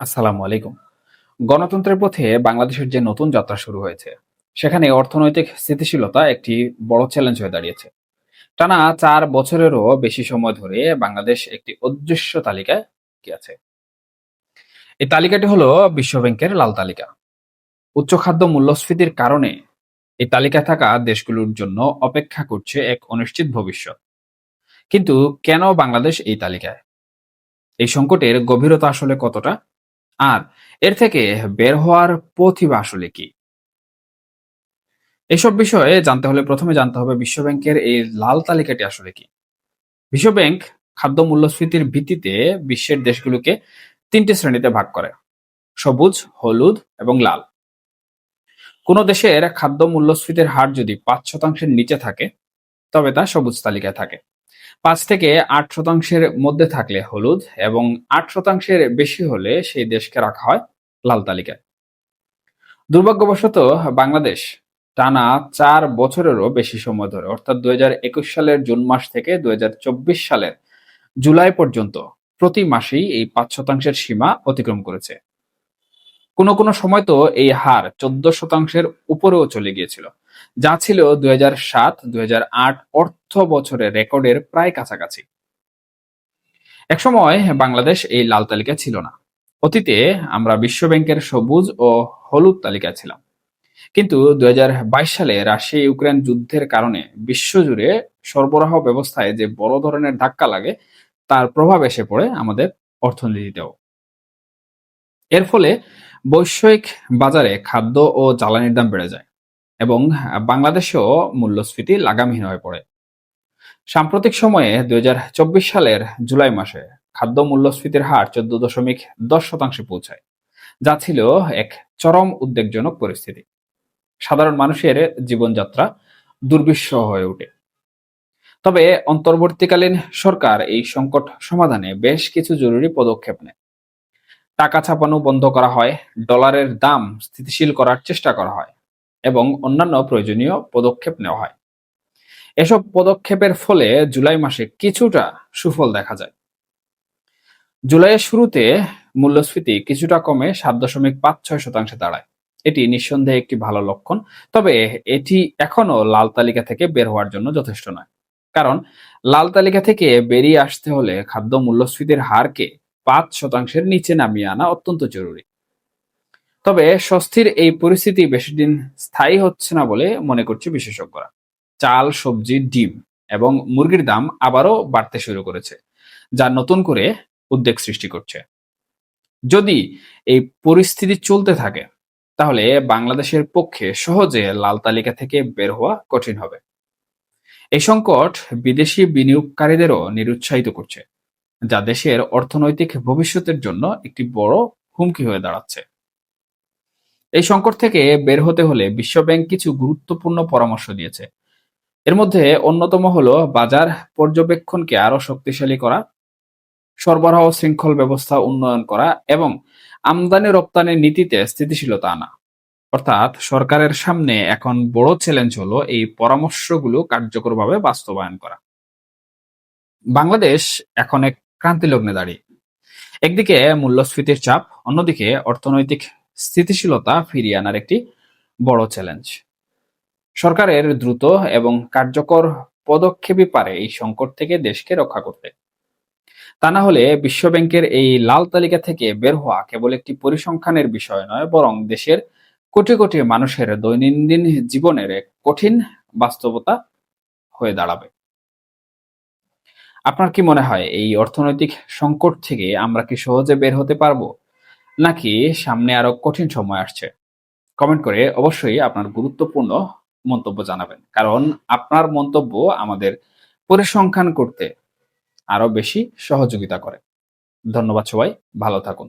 আসসালামু আলাইকুম। গণতন্ত্রের পথে বাংলাদেশের যে নতুন যাত্রা শুরু হয়েছে, সেখানে অর্থনৈতিক স্থিতিশীলতা একটি বড় চ্যালেঞ্জ হয়ে দাঁড়িয়েছে। টানা চার বছরেরও বেশি সময় ধরে বাংলাদেশ একটি অদৃশ্য তালিকায় কি আছে? এই তালিকাটি হলো বিশ্ব ব্যাংকের লাল তালিকা। উচ্চ খাদ্য মূল্যস্ফীতির কারণে এই তালিকায় থাকা দেশগুলোর জন্য অপেক্ষা করছে এক অনিশ্চিত ভবিষ্যৎ। কিন্তু কেন বাংলাদেশ এই তালিকায়? এই সংকটের গভীরতা আসলে কতটা? আর এর থেকে বের হওয়ার বা আসলে কি? এসব বিষয়ে জানতে হলে প্রথমে জানতে হবে বিশ্বব্যাংকের এই লাল তালিকাটি আসলে কি? বিশ্বব্যাংক খাদ্য মূল্যস্ফীতির ভিত্তিতে বিশ্বের দেশগুলোকে তিনটি শ্রেণীতে ভাগ করে, সবুজ, হলুদ এবং লাল। কোনো দেশের খাদ্য মূল্যস্ফীতির হার যদি পাঁচ শতাংশের নিচে থাকে, তবে তা সবুজ তালিকায় থাকে। পাঁচ থেকে আট শতাংশের মধ্যে থাকলে হলুদ এবং আট শতাংশের বেশি হলে সেই দেশকে রাখা হয় লাল তালিকায় দুর্ভাগ্যবশত বাংলাদেশ টানা চার বছরেরও বেশি সময় ধরে, অর্থাৎ দুই হাজার একুশ সালের জুন মাস থেকে দুই হাজার চব্বিশ সালের জুলাই পর্যন্ত প্রতি মাসেই এই পাঁচ শতাংশের সীমা অতিক্রম করেছে। কোনো কোনো সময় তো এই হার চোদ্দ শতাংশের উপরেও চলে গিয়েছিল। যা ছিল দুই হাজার সাত, দুই হাজার আট অর্থ বছরের রেকর্ডের প্রায় কাছাকাছি। একসময় বাংলাদেশ এই লাল তালিকা ছিল না। অতীতে আমরা বিশ্ব ব্যাংকের সবুজ ও হলুদ তালিকা ছিলাম। কিন্তু দুই হাজার বাইশ সালে রাশিয়া ইউক্রেন যুদ্ধের কারণে বিশ্বজুড়ে সরবরাহ ব্যবস্থায় যে বড় ধরনের ধাক্কা লাগে, তার প্রভাব এসে পড়ে আমাদের অর্থনীতিতেও। এর ফলে বৈশ্বিক বাজারে খাদ্য ও জ্বালানির দাম বেড়ে যায় এবং বাংলাদেশেও মূল্যস্ফীতি লাগামহীন হয়ে পড়ে। সাম্প্রতিক সময়ে দুই হাজার চব্বিশ সালের জুলাই মাসে খাদ্য মূল্যস্ফীতির হার চোদ্দ দশমিক দশ শতাংশে পৌঁছায়, যা ছিল এক চরম উদ্বেগজনক পরিস্থিতি। সাধারণ মানুষের জীবনযাত্রা দুর্বিষহ হয়ে ওঠে। তবে অন্তর্বর্তীকালীন সরকার এই সংকট সমাধানে বেশ কিছু জরুরি পদক্ষেপ নেয়। টাকা ছাপানো বন্ধ করা হয়, ডলারের দাম স্থিতিশীল করার চেষ্টা করা হয় এবং অন্যান্য প্রয়োজনীয় পদক্ষেপ নেওয়া হয়। এসব পদক্ষেপের ফলে জুলাই মাসে কিছুটা সুফল দেখা যায়। জুলাইয়ের শুরুতে মূল্যস্ফীতি কিছুটা কমে সাত দশমিক পাঁচ ছয় শতাংশে দাঁড়ায়। এটি নিঃসন্দেহে একটি ভালো লক্ষণ, তবে এটি এখনও লাল তালিকা থেকে বের হওয়ার জন্য যথেষ্ট নয়। কারণ, লাল তালিকা থেকে বেরিয়ে আসতে হলে খাদ্য মূল্যস্ফীতির হারকে পাঁচ শতাংশের নিচে নামিয়ে আনা অত্যন্ত জরুরি। তবে স্বস্তির এই পরিস্থিতি বেশি দিন স্থায়ী হচ্ছে না বলে মনে করছে বিশেষজ্ঞরা। চাল, সবজি, ডিম এবং মুরগির দাম আবারও বাড়তে শুরু করেছে, যা নতুন করে উদ্বেগ সৃষ্টি করছে। যদি এই পরিস্থিতি চলতে থাকে, তাহলে বাংলাদেশের পক্ষে সহজে লাল তালিকা থেকে বের হওয়া কঠিন হবে। এই সংকট বিদেশি বিনিয়োগকারীদেরও নিরুৎসাহিত করছে। যা দেশের অর্থনৈতিক ভবিষ্যতের জন্য একটি বড় হুমকি হয়ে দাঁড়াচ্ছে। এই সংকট থেকে বের হতে হলে বিশ্বব্যাংক কিছু গুরুত্বপূর্ণ পরামর্শ দিয়েছে। এর মধ্যে অন্যতম হলো বাজার পর্যবেক্ষণকে আরও শক্তিশালী করা, সরবরাহ শৃঙ্খল ব্যবস্থা উন্নয়ন করা এবং আমদানি রপ্তানি নীতিতে স্থিতিশীলতা আনা। অর্থাৎ সরকারের সামনে এখন বড় চ্যালেঞ্জ হলো এই পরামর্শগুলো কার্যকরভাবে বাস্তবায়ন করা। বাংলাদেশ এখন এক ক্রান্তি লগ্নে দাঁড়িয়ে একদিকে মূল্যস্ফীতির চাপ, অন্যদিকে অর্থনৈতিক স্থিতিশীলতা ফিরিয়ে আনার একটি বড় চ্যালেঞ্জ সরকারের দ্রুত এবং কার্যকর পদক্ষেপই পারে এই সংকট থেকে দেশকে রক্ষা করতে। তা না হলে বিশ্বব্যাংকের এই লাল তালিকা থেকে বের হওয়া কেবল একটি পরিসংখ্যানের বিষয় নয়, বরং দেশের কোটি কোটি মানুষের দৈনন্দিন জীবনের এক কঠিন বাস্তবতা হয়ে দাঁড়াবে। আপনার কি মনে হয় এই অর্থনৈতিক সংকট থেকে আমরা কি সহজে বের হতে পারব? নাকি সামনে আরও কঠিন সময় আসছে? কমেন্ট করে অবশ্যই আপনার গুরুত্বপূর্ণ মন্তব্য জানাবেন। কারণ আপনার মন্তব্য আমাদের পরিসংখ্যান করতে আরও বেশি সহযোগিতা করে। ধন্যবাদ সবাই, ভালো থাকুন।